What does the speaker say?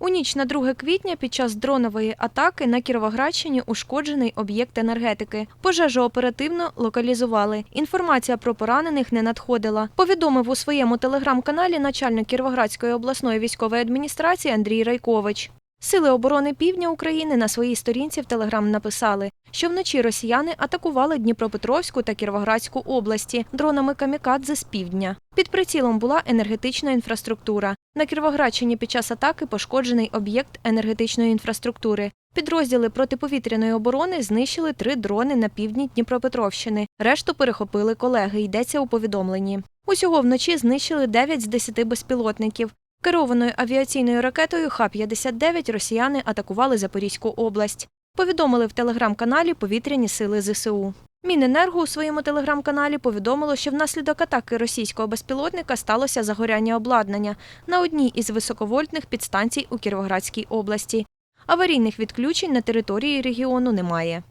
У ніч на 2 квітня під час дронової атаки на Кіровоградщині ушкоджений об'єкт енергетики. Пожежу оперативно локалізували. Інформація про поранених не надходила. Повідомив у своєму телеграм-каналі начальник Кіровоградської обласної військової адміністрації Андрій Райкович. Сили оборони Півдня України на своїй сторінці в Телеграм написали, що вночі росіяни атакували Дніпропетровську та Кіровоградську області дронами камікадзе з півдня. Під прицілом була енергетична інфраструктура. На Кіровоградщині під час атаки пошкоджений об'єкт енергетичної інфраструктури. Підрозділи протиповітряної оборони знищили три дрони на півдні Дніпропетровщини. Решту перехопили колеги. Йдеться у повідомленні. Усього вночі знищили 9 з 10 безпілотників. Керованою авіаційною ракетою Х-59 росіяни атакували Запорізьку область. Повідомили в телеграм-каналі Повітряні сили ЗСУ. Міненерго у своєму телеграм-каналі повідомило, що внаслідок атаки російського безпілотника сталося загоряння обладнання на одній із високовольтних підстанцій у Кіровоградській області. Аварійних відключень на території регіону немає.